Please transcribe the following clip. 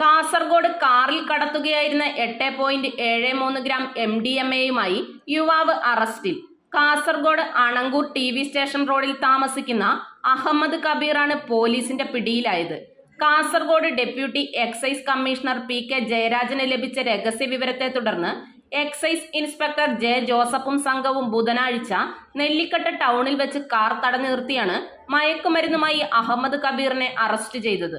കാസർഗോഡ് കാറിൽ കടത്തുകയായിരുന്ന എട്ട് പോയിന്റ് ഏഴ് മൂന്ന് ഗ്രാം എം ഡി എം എയുമായി യുവാവ് അറസ്റ്റിൽ. Kasaragod Anangoor T V station റോഡിൽ താമസിക്കുന്ന അഹമ്മദ് കബീറാണ് പോലീസിന്റെ പിടിയിലായത്. Kasaragod deputy excise commissioner P K ജയരാജന് ലഭിച്ച രഹസ്യ വിവരത്തെ തുടർന്ന് എക്സൈസ് ഇൻസ്പെക്ടർ ജെ ജോസഫും സംഘവും ബുധനാഴ്ച നെല്ലിക്കട്ട ടൗണിൽ വെച്ച് കാർ തടഞ്ഞു നിർത്തിയാണ് മയക്കുമരുന്നുമായി അഹമ്മദ് കബീറിനെ അറസ്റ്റ് ചെയ്തത്.